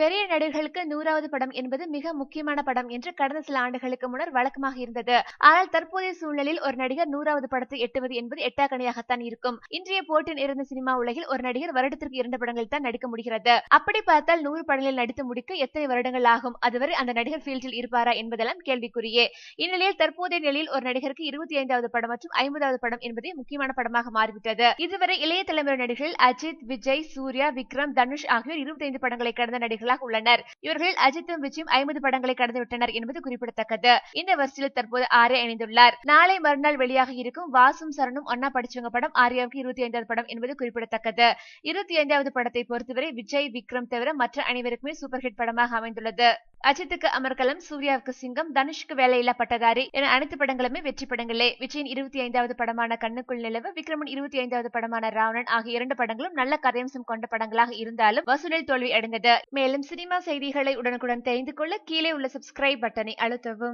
பெரிய நடிகர்களுக்கு நூறாவது படம் என்பது மிக முக்கியமான படம் என்று கடந்த சில ஆண்டுகளுக்கு முன்னர் வழக்கமாக இருந்தது. ஆனால் தற்போதைய சூழ்நிலையில் ஒரு நடிகர் நூறாவது படத்தை எட்டுவது என்பது எட்டாக்கணியாகத்தான் இருக்கும். இன்றைய போட்டியில் இருந்த சினிமா உலகில் ஒரு நடிகர் வருடத்திற்கு இரண்டு படங்கள் தான் நடிக்க முடிகிறது. அப்படி பார்த்தால் நூறு படங்களில் நடித்து முடிக்க எத்தனை வருடங்கள் ஆகும்? அதுவரை அந்த நடிகர் ஃபீல்டில் இருப்பாரா என்பதெல்லாம் கேள்விக்குரியே இந்நிலையில் தற்போதைய நிலையில் ஒரு நடிகருக்கு இருபத்தி ஐந்தாவது படம் மற்றும் ஐம்பதாவது படம் என்பதே முக்கியமான படமாக மாறிவிட்டது. இதுவரை இளைய தலைமுறை நடிகர்கள் அஜித் விஜய் சூர்யா விக்ரம் தனுஷ் ஆகியோர் இருபத்தி ஐந்து படங்களை கடந்த நடிகர்களாக உள்ளனர். இவர்களில் அஜித்தும் விஜயும் ஐம்பது படங்களை கடந்து விட்டனர் என்பது குறிப்பிடத்தக்கது. இந்த வரிசையில் தற்போது ஆர்யா இணைந்துள்ளார். நாளை மறுநாள் வெளியாக இருக்கும் வாசும் சரணும் ஒன்னா படிச்சவங்க படம் ஆர்யாவுக்கு இருபத்தி ஐந்தாவது படம் என்பது குறிப்பிடத்தக்கது. இருபத்தி ஐந்தாவது படத்தை பொறுத்தவரை விஜய் விக்ரம் தவிர மற்ற அனைவருக்குமே சூப்பர் ஹிட் படமாக அமைந்துள்ளது. அஜித்துக்கு அமர்கலம் சூர்யாவுக்கு சிங்கம் தனுஷ்க்கு வேலையில்லா பட்டதாரி என அனைத்து படங்களுமே வெற்றி படங்களே. விஜயின் இருபத்தி ஐந்தாவது படமான கண்ணுக்குள் நிலவு விக்ரமன் இருபத்தி ஐந்தாவது படமான ராவணன் ஆகிய இரண்டு படங்களும் நல்ல கதையம்சம் கொண்ட படங்களாக இருந்தாலும் வசூலில் தோல்வி அடைந்தது. மேலும் சினிமா செய்திகளை உடனுக்குடன் தெரிந்து கொள்ள கீழே உள்ள சப்ஸ்கிரைப் பட்டனை அழுத்தவும்.